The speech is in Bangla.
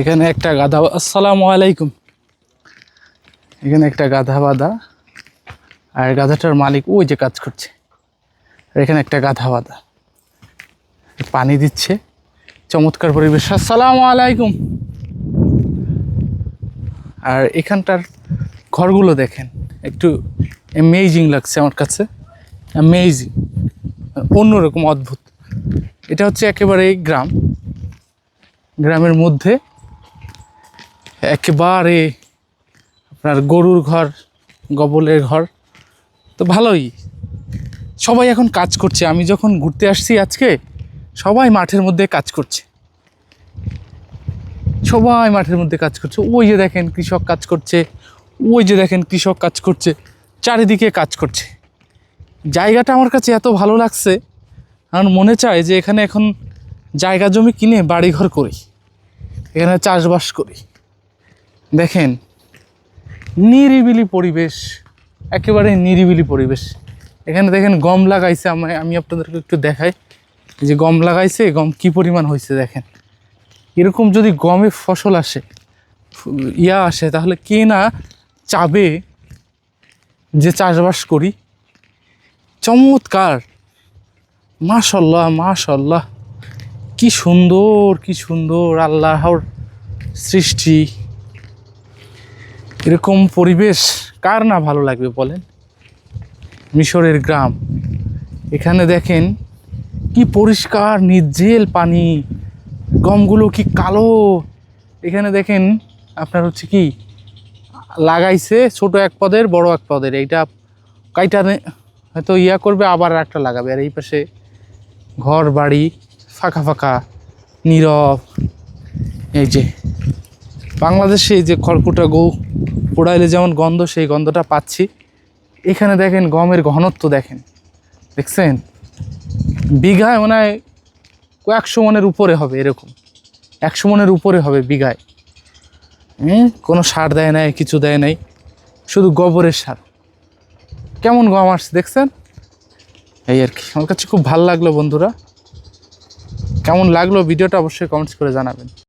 এখানে একটা গাধা আসসালামু আলাইকুম। এখানে একটা গাধা বাঁধা আর গাধাটার মালিক ওই যে কাজ করছে। আর এখানে একটা গাধা বাঁধা পানি দিচ্ছে। চমৎকার পরিবেশ। আসসালামু আলাইকুম। আর এখানটার ঘরগুলো দেখেন। একটু অ্যামেজিং লাগছে আমার কাছে। অ্যামেজিং অন্যরকম অদ্ভুত। এটা হচ্ছে একেবারে গ্রাম। গ্রামের মধ্যে একেবারে আপনার গরুর ঘর, গবলের ঘর। তো ভালোই। সবাই এখন কাজ করছে। আমি যখন ঘুরতে আসছি আজকে, সবাই মাঠের মধ্যে কাজ করছে। সবাই মাঠের মধ্যে কাজ করছে। ওই যে দেখেন কৃষক কাজ করছে, ওই যে দেখেন কৃষক কাজ করছে, চারিদিকে কাজ করছে। জায়গাটা আমার কাছে এত ভালো লাগছে, আমার মনে চায় যে এখানে এখন জায়গা জমি কিনে বাড়িঘর করি, এখানে চাষবাস করি। দেখেন, নিরিবিলি পরিবেশ, একেবারে নিরিবিলি পরিবেশ। এখানে দেখেন গম লাগাইছে, আমি আমি আপনাদেরকে একটু দেখাই। যে গম লাগাইছে, গম কি পরিমাণ হয়েছে দেখেন। এরকম যদি গমে ফসল আসে, ইয়া আসে, তাহলে কে না চাবে যে চাষবাস করি? চমৎকার! মাশাল্লাহ মাশাল্লাহ! কি সুন্দর কি সুন্দর! আল্লাহর সৃষ্টি! এরকম পরিবেশ কার না ভালো লাগবে বলেন? মিশরের গ্রাম। এখানে দেখেন কি পরিষ্কার, নির্জেল পানি। গমগুলো কি কালো। এখানে দেখেন আপনার হচ্ছে কি, লাগাইছে ছোট এক পদের, বড় এক পদের। এইটা কাইটা হয়তো ইয়া করবে, আবার একটা লাগাবে। আর এই পাশে ঘর, বাড়ি ফাঁকা ফাঁকা, নীরব। এই যে বাংলাদেশে এই যে খড়কুটা গৌ পোড়াইলে যেমন গন্ধ, সেই গন্ধটা পাচ্ছি। এখানে দেখেন গমের ঘনত্ব দেখেন। দেখছেন? বিঘায় মনে হয় কয়েকশো মনের উপরে হবে এরকম। একশো মনের উপরে হবে বিঘায়। হুম কোনো সার দেয় নাই, কিছু দেয় নাই। শুধু গোবরের সার। কেমন গম আসছে দেখছেন? এই আর কি, আমার কাছে খুব ভালো লাগল বন্ধুরা। কেমন লাগল ভিডিওটা অবশ্যই কমেন্টস করে জানাবেন।